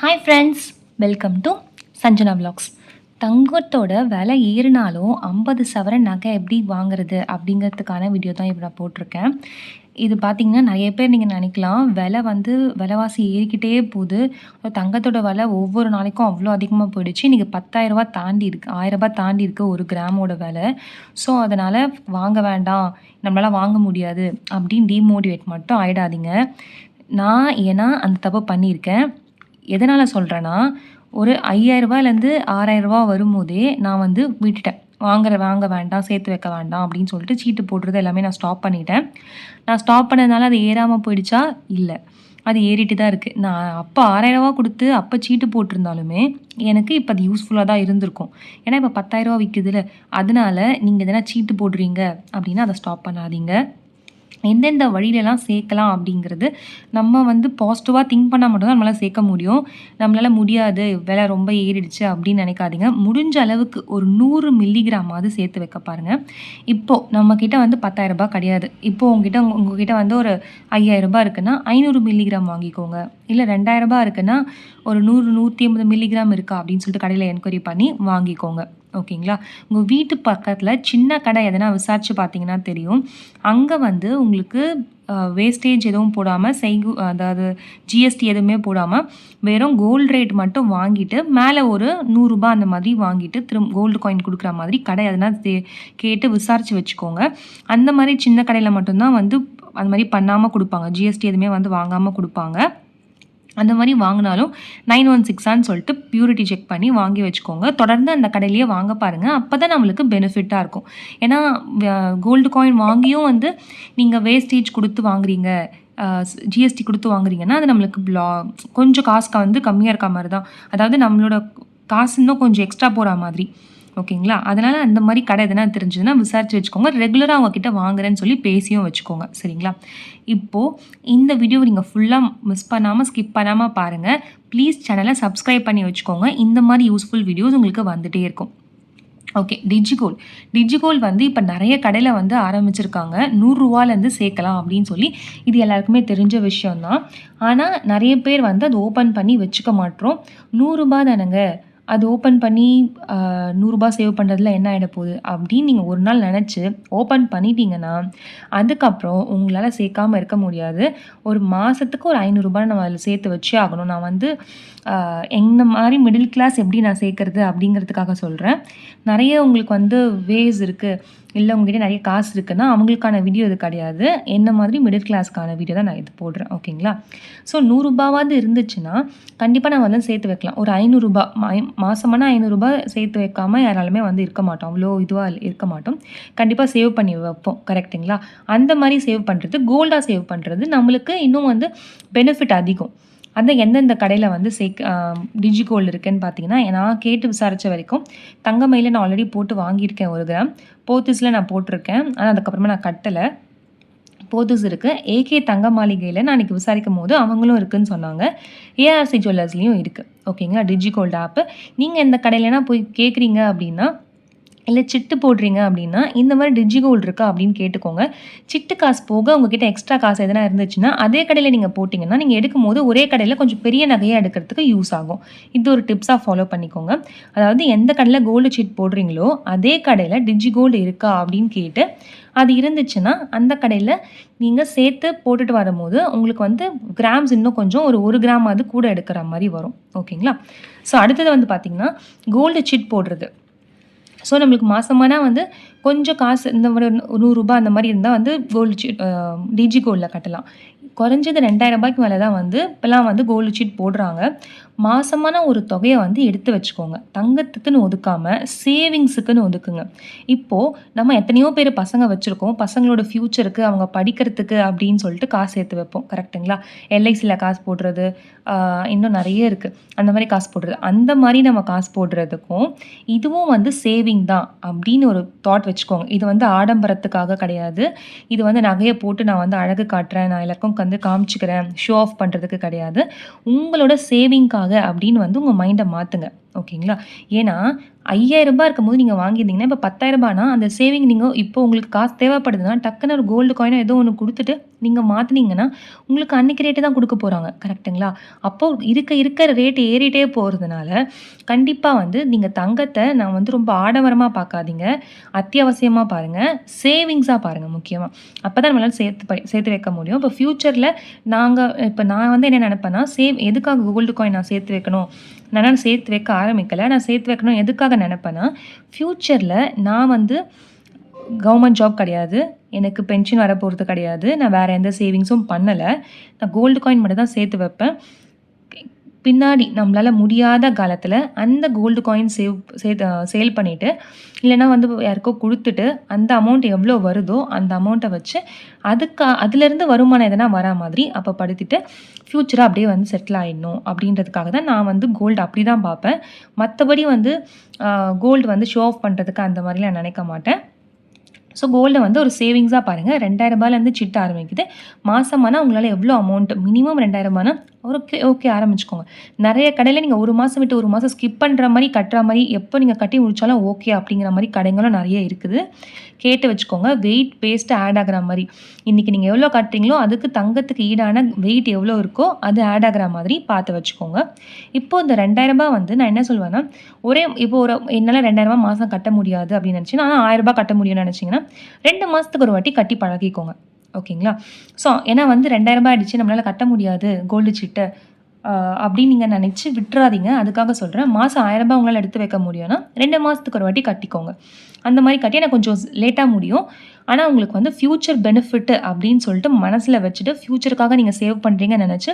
Hi friends welcome to Sanjana vlogs. தங்கத்தோட விலை ஏறினாலும் ஐம்பது சவரன் நகை எப்படி வாங்குறது அப்படிங்கிறதுக்கான வீடியோ தான் இப்போ நான் போட்டிருக்கேன். இது பார்த்தீங்கன்னா நிறைய பேர் நீங்கள் நினைக்கலாம் விலை வந்து விலைவாசி ஏறிக்கிட்டே போகுது. தங்கத்தோட விலை ஒவ்வொரு நாளைக்கும் அவ்வளோ அதிகமாக போயிடுச்சு. இன்றைக்கி பத்தாயிரரூபா தாண்டி இருக்குது ஆயிரரூபா தாண்டி இருக்குது ஒரு கிராமோட விலை. ஸோ அதனால் வாங்க வேண்டாம் நம்மளால் வாங்க முடியாது அப்படின்னு டிமோட்டிவேட் மட்டும் ஆகிடாதீங்க நான் ஏன்னா அந்த தப்பு பண்ணியிருக்கேன். எதனால் சொல்கிறேன்னா ஒரு ஐயாயிரரூபாலேருந்து ஆறாயிரரூபா வரும்போதே நான் வந்து விட்டுட்டேன். வாங்குற வாங்க வேண்டாம் சேர்த்து வைக்க வேண்டாம் அப்படின்னு சொல்லிட்டு சீட்டு போடுறது எல்லாமே நான் ஸ்டாப் பண்ணிட்டேன். நான் ஸ்டாப் பண்ணதுனால அது ஏறாமல் போயிடுச்சா? இல்லை. அது ஏறிட்டு தான் இருக்குது நான் அப்போ ஆறாயிரரூவா கொடுத்து அப்போ சீட்டு போட்டிருந்தாலுமே எனக்கு இப்போ அது யூஸ்ஃபுல்லாக தான் இருந்திருக்கும். ஏன்னா இப்போ பத்தாயிரரூவா விற்குதுல அதனால நீங்கள் எதனா சீட்டு போடுறீங்க அப்படின்னா அதை ஸ்டாப் பண்ணாதீங்க. எந்தெந்த வழியிலலாம் சேர்க்கலாம் அப்படிங்கிறது நம்ம வந்து பாசிட்டிவாக திங்க் பண்ணால் மட்டும்தான் நம்மளால் சேர்க்க முடியும். நம்மளால் முடியாது. விலை ரொம்ப ஏறிடுச்சு அப்படின்னு நினைக்காதீங்க. முடிஞ்ச அளவுக்கு ஒரு நூறு மில்லிகிராமாவது சேர்த்து வைக்க பாருங்கள் இப்போது நம்மக்கிட்ட வந்து பத்தாயிரரூபா கிடையாது. இப்போது உங்ககிட்ட உங்ககிட்ட வந்து ஒரு ஐயாயிரரூபா இருக்குன்னா ஐநூறு மில்லிகிராம் வாங்கிக்கோங்க. இல்லை ரெண்டாயிரரூபா இருக்குன்னா ஒரு நூறு நூற்றி ஐம்பது மில்லிகிராம் இருக்கா அப்படின்னு சொல்லிட்டு கடையில் என்கொயரி பண்ணி வாங்கிக்கோங்க. ஓகேங்களா? உங்கள் வீட்டு பக்கத்தில் சின்ன கடை எதனா விசாரித்து பார்த்தீங்கன்னா தெரியும். அங்கே வந்து உங்களுக்கு வேஸ்டேஜ் எதுவும் போடாமல் செய்கு அதாவது ஜிஎஸ்டி எதுவுமே போடாமல் வெறும் கோல்டு ரேட் மட்டும் வாங்கிட்டு மேலே ஒரு நூறுரூபா அந்த மாதிரி வாங்கிட்டு திரும்ப கோல்டு காயின் கொடுக்குற மாதிரி கடை எதனா கேட்டு விசாரித்து வச்சுக்கோங்க. அந்த மாதிரி சின்ன கடையில் மட்டும்தான் வந்து அந்த மாதிரி பண்ணாமல் கொடுப்பாங்க. ஜிஎஸ்டி எதுவுமே வந்து வாங்காமல் கொடுப்பாங்க. அந்த மாதிரி வாங்கினாலும் நைன் ஒன் சிக்ஸான்னு சொல்லிட்டு பியூரிட்டி செக் பண்ணி வாங்கி வச்சுக்கோங்க. தொடர்ந்து அந்த கடையிலேயே வாங்க பாருங்கள் அப்போ தான் நம்மளுக்கு பெனிஃபிட்டாக இருக்கும். ஏன்னா கோல்டு காயின் வாங்கியும் வந்து நீங்கள் வேஸ்டேஜ் கொடுத்து வாங்குறீங்க. ஜிஎஸ்டி கொடுத்து வாங்குறீங்கன்னா அது நம்மளுக்கு ப்ளா கொஞ்சம் காசுக்கு வந்து கம்மியாக இருக்க மாதிரி தான். அதாவது நம்மளோட காசு இன்னும் கொஞ்சம் எக்ஸ்ட்ரா போகிற மாதிரி. ஓகேங்களா? அதனால் அந்த மாதிரி கடை எதனா தெரிஞ்சதுன்னா விசாரித்து வச்சுக்கோங்க. ரெகுலராக அவங்கக்கிட்ட வாங்குறேன்னு சொல்லி பேசியும் வச்சுக்கோங்க. சரிங்களா? இப்போது இந்த வீடியோ நீங்கள் ஃபுல்லாக மிஸ் பண்ணாமல் ஸ்கிப் பண்ணாமல் பாருங்கள் ப்ளீஸ் சேனலை சப்ஸ்கிரைப் பண்ணி வச்சுக்கோங்க. இந்த மாதிரி யூஸ்ஃபுல் வீடியோஸ் உங்களுக்கு வந்துகிட்டே இருக்கும். ஓகே டிஜிகோல் டிஜிகோல் வந்து இப்போ நிறைய கடையில் வந்து ஆரம்பிச்சிருக்காங்க. நூறுரூவாலேருந்து சேர்க்கலாம் அப்படின்னு சொல்லி இது எல்லாருக்குமே தெரிஞ்ச விஷயம்தான். ஆனால் நிறைய பேர் வந்து அது ஓப்பன் பண்ணி வச்சுக்க மாட்டோம். நூறுரூபா தானேங்க? அது ஓப்பன் பண்ணி நூறுரூபா சேவ் பண்ணுறதுல என்ன ஆகிட போகுது? அப்படின்னு நீங்கள் ஒரு நாள் நினச்சி ஓப்பன் பண்ணிட்டீங்கன்னா அதுக்கப்புறம் உங்களால் சேர்க்காமல் இருக்க முடியாது. ஒரு மாதத்துக்கு ஒரு ஐநூறுரூபா நம்ம அதில் சேர்த்து வச்சே ஆகணும். நான் வந்து எந்த மாதிரி மிடில் கிளாஸ் எப்படி நான் சேர்க்குறது அப்படிங்கிறதுக்காக சொல்கிறேன் நிறைய உங்களுக்கு வந்து வேஸ் இருக்குது இல்லை உங்ககிட்ட நிறைய காசு இருக்குன்னா அவங்களுக்கான வீடியோ இது கிடையாது. என்ன மாதிரி மிடில் கிளாஸ்க்கான வீடியோ தான் நான் இது போடுறேன் ஓகேங்களா? ஸோ நூறுரூபாவாவது இருந்துச்சுன்னா கண்டிப்பாக நான் வந்து சேர்த்து வைக்கலாம். ஒரு ஐநூறுரூபா மாதமான ஐநூறுரூபா சேர்த்து வைக்காமல் யாராலுமே வந்து இருக்க மாட்டோம். அவ்வளோ இதுவாக இருக்க மாட்டோம். கண்டிப்பாக சேவ் பண்ணி வைப்போம் கரெக்டுங்களா அந்த மாதிரி சேவ் பண்ணுறது கோல்டாக சேவ் பண்ணுறது நம்மளுக்கு இன்னும் வந்து பெனிஃபிட் அதிகம். அந்த எந்தெந்த கடையில் வந்து சேக் டிஜி கோல்டு இருக்குன்னு பார்த்தீங்கன்னா நான் கேட்டு விசாரித்த வரைக்கும் தங்கமயில நான் ஆல்ரெடி போட்டு வாங்கியிருக்கேன் ஒரு கிராம். போத்திஸில் நான் போட்டிருக்கேன். ஆனால் அதுக்கப்புறமா நான் கட்டலை. போதுஸ் இருக்குது ஏகே தங்க மாளிகையில் நான் இன்றைக்கி விசாரிக்கும் போது அவங்களும் இருக்குதுன்னு சொன்னாங்க. ஏஆர்சி ஜுவல்லர்ஸ்லேயும் இருக்குது ஓகேங்களா? Digi gold app. நீங்கள் இந்த கடையிலனா போய் கேட்குறீங்க அப்படின்னா இல்லை சிட்டு போடுறீங்க அப்படின்னா இந்த மாதிரி டிஜி கோல்டு இருக்கா அப்படின்னு கேட்டுக்கோங்க. சிட்டு காசு போக உங்ககிட்ட எக்ஸ்ட்ரா காசு எதனா இருந்துச்சுன்னா அதே கடையில் நீங்கள் போட்டிங்கன்னா நீங்கள் எடுக்கும் போது ஒரே கடையில் கொஞ்சம் பெரிய நகையாக எடுக்கிறதுக்கு யூஸ் ஆகும். இது ஒரு டிப்ஸாக ஃபாலோ பண்ணிக்கோங்க. அதாவது எந்த கடையில் கோல்டு சிட் போடுறீங்களோ அதே கடையில் டிஜி கோல்டு இருக்கா அப்படின்னு கேட்டு அது இருந்துச்சுன்னா அந்த கடையில் நீங்கள் சேர்த்து போட்டுட்டு வரும்போது உங்களுக்கு வந்து கிராம்ஸ் இன்னும் கொஞ்சம் ஒரு ஒரு கிராம் அது கூட எடுக்கிற மாதிரி வரும். ஓகேங்களா ஸோ அடுத்தது வந்து பார்த்திங்கன்னா கோல்டு சிட் போடுறது. ஸோ நம்மளுக்கு மாதமானா வந்து கொஞ்சம் காசு இந்த மாதிரி நூறுரூபா அந்த மாதிரி இருந்தால் வந்து கோல்டு சீட் டிஜி கோல்டில் கட்டலாம். குறைஞ்சது ரெண்டாயிரம் ரூபாய்க்கு மேலே தான் வந்து இப்போல்லாம் வந்து கோல்டு சீட் போடுறாங்க. மாசமான ஒரு தொகையை வந்து எடுத்து வச்சுக்கோங்க. தங்கத்துக்குன்னு ஒதுக்காமல் சேவிங்ஸுக்குன்னு ஒதுக்குங்க. இப்போது நம்ம எத்தனையோ பேர் பசங்க வச்சுருக்கோம். பசங்களோட ஃப்யூச்சருக்கு அவங்க படிக்கிறதுக்கு அப்படின்னு சொல்லிட்டு காசு சேர்த்து வைப்போம். கரெக்டுங்களா எல்ஐசியில் காசு போடுறது இன்னும் நிறைய இருக்குது அந்த மாதிரி காசு போடுறது. அந்த மாதிரி நம்ம காசு போடுறதுக்கும் இதுவும் வந்து சேவிங் தான் அப்படின்னு ஒரு தாட் வச்சுக்கோங்க. இது வந்து ஆடம்பரத்துக்காக கிடையாது. இது வந்து நகையை போட்டு நான் வந்து அழகு காட்டுறேன். நான் எல்லாருக்கும் வந்து காமிச்சிக்கிறேன். ஷோ ஆஃப் பண்ணுறதுக்கு கிடையாது. உங்களோட சேவிங்காக அப்படின்னு வந்து உங்கள் மைண்டை மாற்றுங்க ஓகேங்களா? ஏன்னா ஐயாயிரம் ரூபாய் இருக்கும்போது நீங்கள் வாங்கியிருந்தீங்கன்னா இப்போ பத்தாயிரம் ரூபாய்னா அந்த சேவிங் நீங்கள் இப்போ உங்களுக்கு காசு தேவைப்படுதுன்னா டக்குன்னு ஒரு கோல்டு காயினோ ஏதோ ஒன்று கொடுத்துட்டு நீங்கள் மாற்றினீங்கன்னா உங்களுக்கு அன்றைக்கி ரேட்டு தான் கொடுக்க போகிறாங்க கரெக்ட்டுங்களா? அப்போது இருக்க இருக்க ரேட் ஏறிட்டே போகிறதுனால கண்டிப்பாக வந்து நீங்கள் தங்கத்தை நான் வந்து ரொம்ப ஆடம்பரமாக பார்க்காதீங்க. அத்தியாவசியமாக பாருங்கள் சேவிங்ஸாக பாருங்கள் முக்கியமாக அப்போ தான் நம்மளால் சேர்த்து சேர்த்து வைக்க முடியும். இப்போ ஃப்யூச்சரில் நாங்கள் இப்போ நான் வந்து என்ன நினப்பேன்னா சேவ் எதுக்காக கோல்டு காயின் நான் சேர்த்து வைக்கணும்? நான் சேர்த்து வைக்க ஆரம்பிக்கலை. நான் சேர்த்து வைக்கணும் எதுக்காக நினப்பேன்னா ஃப்யூச்சரில் நான் வந்து கவர்மெண்ட் ஜாப் கிடையாது. எனக்கு பென்ஷன் வரப்போகிறது கிடையாது. நான் வேறு எந்த சேவிங்ஸும் பண்ணலை. நான் கோல்டு காயின் மட்டும் தான் சேர்த்து வைப்பேன். பின்னாடி நம்மளால் முடியாத காலத்தில் அந்த கோல்டு காயின் சேவ் சே சேல் பண்ணிவிட்டு இல்லைனா வந்து யாருக்கோ கொடுத்துட்டு அந்த அமௌண்ட் எவ்வளோ வருதோ அந்த அமௌண்ட்டை வச்சு அதுக்கு அதுலேருந்து வருமானம் எதனா வரா மாதிரி அப்போ படுத்திட்டு ஃப்யூச்சராக அப்படியே வந்து செட்டில் ஆகிடணும் அப்படின்றதுக்காக தான் நான் வந்து கோல்டு அப்படி தான் பார்ப்பேன். மற்றபடி வந்து கோல்டு வந்து ஷோ ஆஃப் பண்ணுறதுக்கு அந்த மாதிரிலாம் நினைக்க மாட்டேன். ஸோ கோல்டை வந்து ஒரு சேவிங்ஸாக பாருங்கள் ரெண்டாயிரம் ரூபாயிலேருந்து சிட்ட ஆரம்பிக்குது. மாதமானா உங்களால் எவ்வளோ அமௌண்ட் மினிமம் ரெண்டாயிரம் ரூபானா ஓகே ஓகே ஆரம்பிச்சுக்கோங்க. நிறைய கடையில் நீங்கள் ஒரு மாதம் விட்டு ஒரு மாதம் ஸ்கிப் பண்ணுற மாதிரி கட்டுற மாதிரி எப்போ நீங்கள் கட்டி முடித்தாலும் ஓகே அப்படிங்கிற மாதிரி கடைங்களும் நிறைய இருக்குது. கேட்டு வச்சுக்கோங்க வெயிட் பேஸ்ட்டு ஆட் ஆகிற மாதிரி. இன்றைக்கி நீங்கள் எவ்வளோ கட்டுறீங்களோ அதுக்கு தங்கத்துக்கு ஈடான வெயிட் எவ்வளோ இருக்கோ அது ஆட் ஆகிற மாதிரி பார்த்து வச்சுக்கோங்க. இப்போது இந்த ரெண்டாயிரரூபா வந்து நான் என்ன சொல்வேன்னா ஒரே இப்போ ஒரு என்னால் ரெண்டாயிரரூபா மாதம் கட்ட முடியாது அப்படின்னு நினச்சி நான் ஆயிரரூபா கட்ட முடியும்னு நினச்சிங்கன்னா ரெண்டு மாதத்துக்கு ஒரு வாட்டி கட்டி பழகிக்கோங்க. ஓகேங்களா? ஸோ ஏன்னா வந்து ரெண்டாயிரரூபா ஆயிடுச்சு நம்மளால் கட்ட முடியாது கோல்டு சீட்டை. அப்படின்னு நீங்கள் நினச்சி விட்டுறாதீங்க. அதுக்காக சொல்கிறேன் மாதம் ஆயிரரூபா உங்களால் எடுத்து வைக்க முடியும்னா ரெண்டு மாதத்துக்கு ஒரு வாட்டி கட்டிக்கோங்க. அந்த மாதிரி கட்டி எனக்கு கொஞ்சம் லேட்டாக முடியும். ஆனால் உங்களுக்கு வந்து ஃப்யூச்சர் பெனிஃபிட்டு அப்படின்னு சொல்லிட்டு மனசில் வச்சுட்டு ஃப்யூச்சருக்காக நீங்கள் சேவ் பண்ணுறீங்கன்னு நினச்சி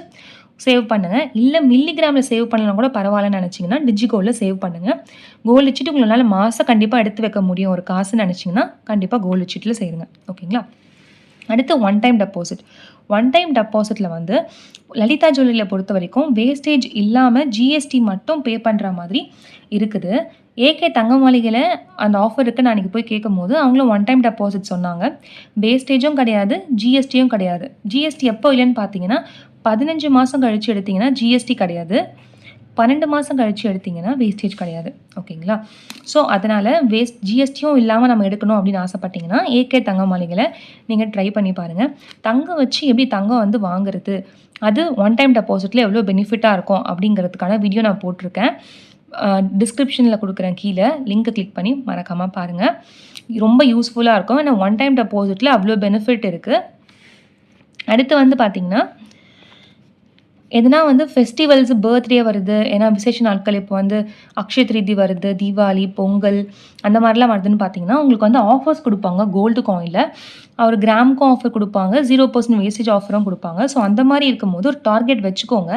சேவ் பண்ணுங்கள் இல்லை மில்லிகிராமில் சேவ் பண்ணலாம் கூட பரவாயில்லன்னு நினச்சிங்கன்னா டிஜிகோலில் சேவ் பண்ணுங்கள் கோல்டு சீட்டு உங்களால் மாதம் கண்டிப்பாக எடுத்து வைக்க முடியும். ஒரு காசுன்னு நினச்சிங்கன்னா கண்டிப்பாக கோல்டு சீட்டில் செய்யுங்க ஓகேங்களா? அடுத்து one time deposit one time டெபாசிட்டில் வந்து லலிதா ஜுவல்லரியில் பொறுத்த வரைக்கும் வேஸ்டேஜ் இல்லாமல் ஜிஎஸ்டி மட்டும் பே பண்ணுற மாதிரி இருக்குது. ஏகே தங்க மாளிகையில் அந்த ஆஃபர் இருக்குது நான் இன்றைக்கி போய் கேட்கும் போது அவங்களும் ஒன் டைம் டெபாசிட் சொன்னாங்க. வேஸ்டேஜும் கிடையாது ஜிஎஸ்டியும் கிடையாது. ஜிஎஸ்டி எப்போ இல்லைன்னு பார்த்தீங்கன்னா பதினஞ்சு மாதம் கழித்து எடுத்திங்கன்னா ஜிஎஸ்டி கிடையாது. பன்னெண்டு மாதம் கழித்து எடுத்திங்கன்னா வேஸ்டேஜ் கிடையாது. ஓகேங்களா? ஸோ அதனால் வேஸ்ட் ஜிஎஸ்டியும் இல்லாமல் நம்ம எடுக்கணும் அப்படின்னு ஆசைப்பட்டிங்கன்னா ஏகே தங்க மாளிகையில் நீங்கள் ட்ரை பண்ணி பாருங்கள் தங்கம் வச்சு எப்படி தங்கம் வந்து வாங்குறது? அது ஒன் டைம் டெபாசிட்டில் எவ்வளோ பெனிஃபிட்டாக இருக்கும் அப்படிங்கிறதுக்கான வீடியோ நான் போட்டிருக்கேன். டிஸ்கிரிப்ஷனில் கொடுக்குறேன் கீழே. லிங்க்கை கிளிக் பண்ணி மறக்காமல் பாருங்கள் ரொம்ப யூஸ்ஃபுல்லாக இருக்கும். ஏன்னா ஒன் டைம் டெபாசிட்டில் அவ்வளோ பெனிஃபிட் இருக்குது அடுத்து வந்து பார்த்திங்கன்னா எதுனா வந்து ஃபெஸ்டிவல்ஸ் பர்த்டே வருது. ஏன்னா விசேஷ நாட்கள் இப்போ வந்து அக்ஷய திருதி வருது தீபாவளி பொங்கல் அந்த மாதிரிலாம் வருதுன்னு பார்த்தீங்கன்னா உங்களுக்கு வந்து ஆஃபர்ஸ் கொடுப்பாங்க. கோல்டு காயினில் ஒரு கிராமுக்கும் ஆஃபர் கொடுப்பாங்க. ஜீரோ பர்சன்ட் வேஸ்டேஜ் ஆஃபரும் கொடுப்பாங்க. ஸோ அந்த மாதிரி இருக்கும்போது ஒரு டார்கெட் வச்சுக்கோங்க.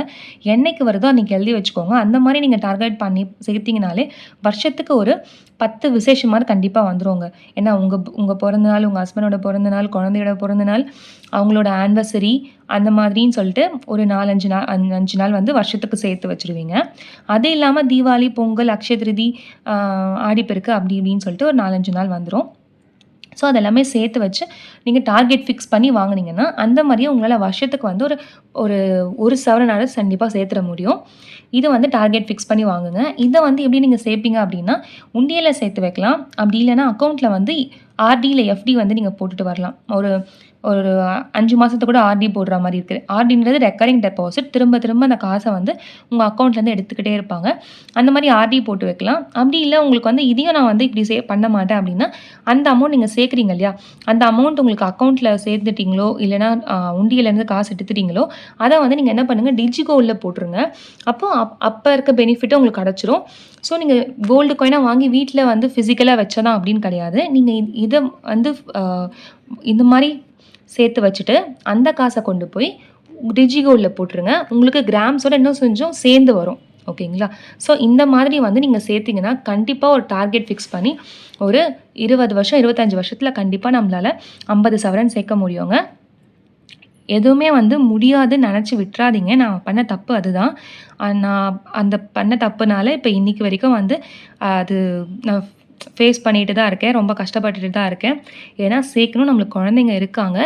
என்னைக்கு வருதோ அன்றைக்கி எழுதி வச்சுக்கோங்க. அந்த மாதிரி நீங்கள் டார்கெட் பண்ணி சேர்த்திங்கனாலே வருஷத்துக்கு ஒரு பத்து விசேஷம் மாதிரி கண்டிப்பாக வந்துடுவோங்க ஏன்னா உங்கள் உங்கள் பிறந்த நாள் உங்கள் ஹஸ்பண்டோட பிறந்த நாள் குழந்தையோட பிறந்த நாள் அவங்களோட ஆனிவர்சரி அந்த மாதிரின்னு சொல்லிட்டு ஒரு நாலஞ்சு நாள் அஞ்சு அஞ்சு நாள் வந்து வருஷத்துக்கு சேர்த்து வச்சுருவீங்க. அது இல்லாமல் தீபாவளி பொங்கல் அக்ஷய திருதி ஆடிப்பெருக்கு அப்படி இப்படின்னு சொல்லிட்டு ஒரு நாலஞ்சு நாள் வந்துடும் ஸோ அதெல்லாமே சேர்த்து வச்சு நீங்கள் டார்கெட் ஃபிக்ஸ் பண்ணி வாங்கினீங்கன்னா அந்த மாதிரியே உங்களால் வருஷத்துக்கு வந்து ஒரு ஒரு ஒரு சவரனால கண்டிப்பாக சேர்த்துட முடியும். இது வந்து டார்கெட் ஃபிக்ஸ் பண்ணி வாங்குங்க. இதை வந்து எப்படி நீங்கள் சேர்ப்பீங்க அப்படின்னா உண்டியலில் சேர்த்து வைக்கலாம். அப்படி இல்லைனா அக்கௌண்ட்டில் வந்து ஆர்டியில் எஃப்டி வந்து நீங்கள் போட்டுட்டு வரலாம். ஒரு ஒரு அஞ்சு மாதத்தை கூட ஆர்டி போடுற மாதிரி இருக்குது ஆர்டின்றது ரெக்கரிங் டெபாசிட் திரும்ப திரும்ப அந்த காசை வந்து உங்கள் அக்கௌண்ட்லேருந்து எடுத்துக்கிட்டே இருப்பாங்க. அந்த மாதிரி ஆர்டி போட்டு வைக்கலாம். அப்படி இல்லை உங்களுக்கு வந்து இதையும் நான் வந்து இப்படி சே பண்ண மாட்டேன் அப்படின்னா அந்த அமௌண்ட் நீங்கள் சேர்க்குறீங்க இல்லையா? அந்த அமௌண்ட் உங்களுக்கு அக்கௌண்ட்டில் சேர்த்துட்டிங்களோ இல்லைனா உண்டியிலேருந்து காசு எடுத்துட்டீங்களோ அதை வந்து நீங்கள் என்ன பண்ணுங்கள் டிஜிகோலில் போட்டுருங்க. அப்போ அப் அப்போ இருக்க பெனிஃபிட்டும் உங்களுக்கு கிடச்சிரும் ஸோ நீங்கள் கோல்டு காயினாக வாங்கி வீட்டில் வந்து ஃபிசிக்கலாக வச்சதான் அப்படின்னு கிடையாது. நீங்கள் இதை வந்து இந்த மாதிரி சேர்த்து வச்சுட்டு அந்த காசை கொண்டு போய் டிஜிகோல்டில் போட்டுருங்க. உங்களுக்கு கிராம்ஸோட இன்னும் கொஞ்சம் சேர்ந்து வரும். ஓகேங்களா? ஸோ இந்த மாதிரி வந்து நீங்கள் சேர்த்திங்கன்னா கண்டிப்பாக ஒரு டார்கெட் ஃபிக்ஸ் பண்ணி ஒரு இருபது வருஷம் இருபத்தஞ்சி வருஷத்தில் கண்டிப்பாக நம்மளால் ஐம்பது சவரன் சேர்க்க முடியுங்க. எதுவுமே வந்து முடியாதுன்னு நினச்சி விட்டுறாதீங்க. நான் பண்ண தப்பு அதுதான். நான் அந்த பண்ண தப்புனால இப்போ இன்றைக்கி வரைக்கும் வந்து அது நான் ஃபேஸ் பண்ணிட்டு தான் இருக்கேன். ரொம்ப கஷ்டப்பட்டுட்டு தான் இருக்கேன். ஏன்னா சேர்க்கணும். நம்மளுக்கு குழந்தைங்க இருக்காங்க.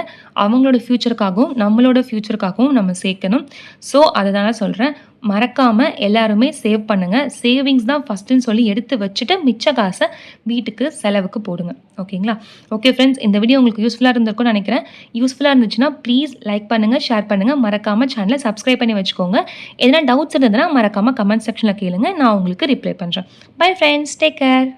அவங்களோட ஃப்யூச்சருக்காகவும் நம்மளோட ஃப்யூச்சருக்காகவும் நம்ம சேர்க்கணும். ஸோ அதை சொல்கிறேன் மறக்காமல் எல்லாருமே சேவ் பண்ணுங்கள் சேவிங்ஸ் தான் ஃபஸ்ட்டுன்னு சொல்லி எடுத்து வச்சுட்டு மிச்ச காசை வீட்டுக்கு செலவுக்கு போடுங்க. ஓகேங்களா? ஓகே ஃப்ரெண்ட்ஸ் இந்த வீடியோ உங்களுக்கு யூஸ்ஃபுல்லாக இருந்திருக்கும்னு நினைக்கிறேன். யூஸ்ஃபுல்லாக இருந்துச்சுன்னா ப்ளீஸ் லைக் பண்ணுங்கள் ஷேர் பண்ணுங்கள் மறக்காமல் சேனலை சப்ஸ்கிரைப் பண்ணி வச்சுக்கோங்க. எதனா டவுட்ஸ் இருந்ததுன்னா மறக்காமல் கமெண்ட் செக்ஷனில் கேளுங்க. நான் உங்களுக்கு ரிப்ளை பண்ணுறேன் பை ஃப்ரெண்ட்ஸ் டேக் கேர்